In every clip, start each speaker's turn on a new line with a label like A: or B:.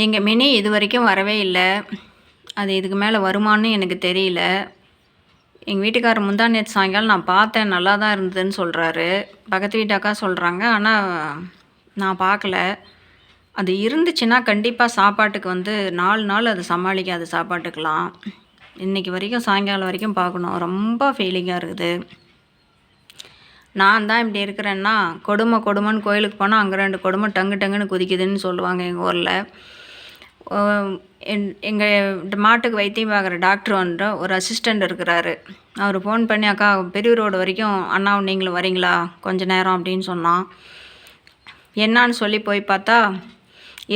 A: எங்கள் மினி இது வரைக்கும் வரவே இல்லை. அது இதுக்கு மேலே வருமான்னு எனக்கு தெரியல. எங்கள் வீட்டுக்காரர் முந்தா நேற்று சாயங்காலம் நான் பார்த்தேன் நல்லா தான் இருந்ததுன்னு சொல்கிறாரு பக்கத்து வீட்டு அக்கா சொல்கிறாங்க ஆனால் நான் பார்க்கல. அது இருந்துச்சுன்னா கண்டிப்பாக சாப்பாட்டுக்கு வந்து நாலு நாள் அது சமாளிக்காது சாப்பாட்டுக்கெலாம் இன்றைக்கி வரைக்கும் சாயங்காலம் வரைக்கும் பார்க்கணும். ரொம்ப ஃபீலிங்காக இருக்குது. நான் தான் இப்படி இருக்கிறேன்னா கொடுமை கொடுமைன்னு கோயிலுக்கு போனால் அங்கே ரெண்டு கொடுமை டங்கு டங்குன்னு குதிக்குதுன்னு சொல்லுவாங்க எங்கள் ஊரில். என் எங்கள் மாட்டுக்கு வைத்தியம் பார்க்குற டாக்டர் வந்து ஒரு அசிஸ்டண்ட் இருக்கிறாரு. அவர் ஃபோன் பண்ணி அக்கா பெரிய ரோடு வரைக்கும் அண்ணா நீங்களும் வரீங்களா? கொஞ்ச நேரம் அப்படின்னு சொன்னான். என்னான்னு சொல்லி போய் பார்த்தா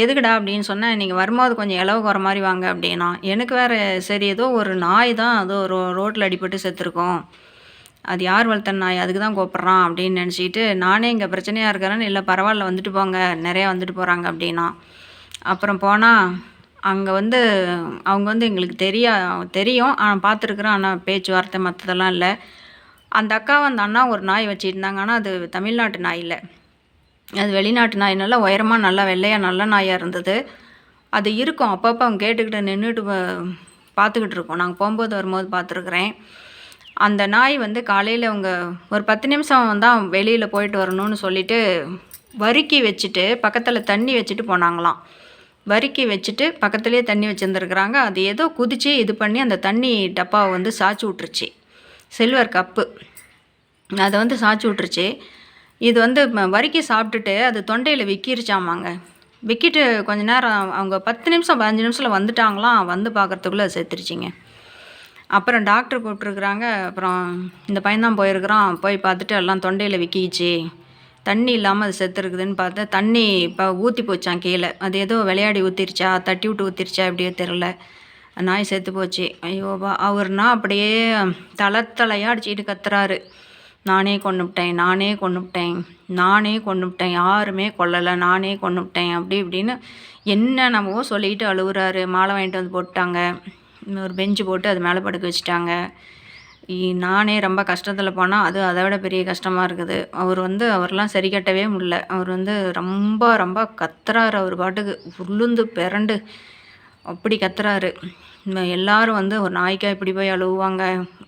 A: எதுக்குடா? அப்படின்னு சொன்னேன். நீங்கள் வரும்போது கொஞ்சம் இலவு குற மாதிரி வாங்க அப்படின்னா. எனக்கு வேறு சரி ஏதோ ஒரு நாய் தான் அதோ ரோ ரோட்டில் அடிபட்டு செத்துருக்கோம். அது யார் வளர்த்த நாய்? அதுக்கு தான் கூப்பிட்றான் அப்படின்னு நினச்சிக்கிட்டு நானே இங்கே பிரச்சனையாக இருக்கிறேன்னு இல்லை பரவாயில்ல வந்துட்டு போங்க. நிறையா வந்துட்டு போகிறாங்க அப்படின்னா. அப்புறம் போனால் அங்கே வந்து அவங்க வந்து எங்களுக்கு தெரியா தெரியும். ஆனால் பார்த்துருக்குறோம் ஆனால் பேச்சுவார்த்தை மற்றதெல்லாம் இல்லை. அந்த அக்கா அந்த அண்ணா ஒரு நாய் வச்சுருந்தாங்க. ஆனால் அது தமிழ்நாட்டு நாய் இல்லை. அது வெளிநாட்டு நாய். நல்லா உயரமாக நல்லா வெள்ளையாக நல்ல நாயாக இருந்தது. அது இருக்கும். அப்பப்போ அவங்க கேட்டுக்கிட்டு நின்றுட்டு பார்த்துக்கிட்டு இருக்கோம். நாங்கள் போகும்போது வரும்போது பார்த்துருக்குறேன் அந்த நாய் வந்து காலையில் அவங்க ஒரு பத்து நிமிஷம் தான் வெளியில் போயிட்டு வரணும்னு சொல்லிவிட்டு வறுக்கி வச்சுட்டு பக்கத்தில் தண்ணி வச்சுட்டு போனாங்களாம். வறுக்கி வச்சுட்டு பக்கத்துலேயே தண்ணி வச்சுருந்துருக்குறாங்க. அது ஏதோ குதித்து இது பண்ணி அந்த தண்ணி டப்பாவை வந்து சாய்ச்சி விட்ருச்சு சில்வர் கப்பு. அதை வந்து சாய்ச்சி விட்ருச்சு இது வந்து வறுக்கி சாப்பிட்டுட்டு அது தொண்டையில் விக்கிருச்சாமாங்க. விக்கிட்டு கொஞ்ச நேரம் அவங்க பத்து நிமிஷம் பதினஞ்சு நிமிஷத்தில் வந்துட்டாங்களாம் வந்து பார்க்குறதுக்குள்ளே செத்துருச்சிங்க. அப்புறம் டாக்டர் கூப்பிட்ருக்குறாங்க அப்புறம் இந்த பையன்தான் போயிருக்கிறான். போய் பார்த்துட்டு எல்லாம் தொண்டையில் விக்கிச்சு. தண்ணி இல்லாமல் அது செத்துருக்குதுன்னு பார்த்தா தண்ணி இப்போ ஊற்றி போச்சான் கீழே. அது ஏதோ விளையாடி ஊற்றிருச்சா தட்டி விட்டு ஊற்றிருச்சா எப்படியோ தெரில நாய் செத்து போச்சு. ஐயோவா அவர்னா அப்படியே தலை தலையாக அடிச்சுக்கிட்டு கத்துறாரு. நானே கொண்டுவிட்டேன் நானே கொண்டுவிட்டேன் நானே கொண்டுவிட்டேன் யாருமே கொல்லலை நானே கொண்டுவிட்டேன் அப்படி இப்படின்னு என்ன நம்மவோ சொல்லிக்கிட்டு அழுகுறாரு. மாலை வாங்கிட்டு வந்து போட்டாங்க ஒரு பெஞ்சு போட்டு அது மேலே படுக்க வச்சுட்டாங்க. நானே ரொம்ப கஷ்டத்தில் போனால் அது அதை விட பெரிய கஷ்டமாக இருக்குது. அவர் வந்து அவர்லாம் சரி கட்டவே முடில அவர் வந்து ரொம்ப ரொம்ப கத்துறாரு அவர் பாட்டுக்கு. உளுந்து பிறண்டு அப்படி கத்துறாரு. எல்லாரும் வந்து ஒரு நாய்க்காக இப்படி போய் அழுவாங்க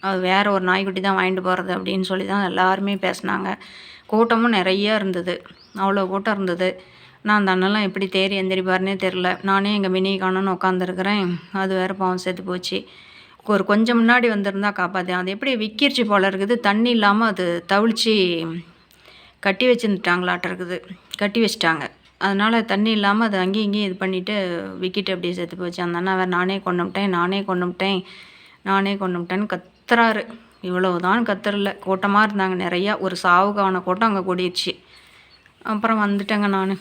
A: அது வேறு ஒரு நாய்க்குட்டி தான் வாங்கிட்டு போகிறது அப்படின்னு சொல்லி தான் எல்லாருமே பேசினாங்க. கூட்டமும் நிறைய இருந்தது. அவ்வளோ கூட்டம் இருந்தது. நான் அந்த அண்ணெல்லாம் எப்படி தேறி எந்திரிப்பாருனே தெரில நானே எங்கள் மினி காணுன்னு உட்காந்துருக்குறேன் அது வேறு பாவம் செத்து போச்சு. ஒரு கொஞ்சம் முன்னாடி வந்திருந்தா காப்பாற்றேன் அது எப்படி விக்கிருச்சு போல இருக்குது. தண்ணி இல்லாமல் அது தவிழ்ச்சி கட்டி வச்சுருந்துட்டாங்களாட்ட இருக்குது. கட்டி வச்சிட்டாங்க. அதனால் தண்ணி இல்லாமல் அது அங்கேயும் இங்கேயும் இது பண்ணிவிட்டு விக்கிட்டு அப்படியே செத்து போச்சு. அந்த அண்ணா வேறு நானே கொண்டுவிட்டேன் நானே கொண்டுவிட்டேன் நானே கொண்டுவிட்டேன்னு கத்துறாரு. இவ்வளவுதான் கத்துறல. கூட்டமாக இருந்தாங்க நிறையா. ஒரு சாவுக்கான கூட்டம் அங்கே கூடிடுச்சு அப்புறம் வந்துட்டேங்க நான்.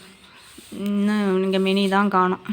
A: இன்னும் இங்கே மினி தான் காணும்.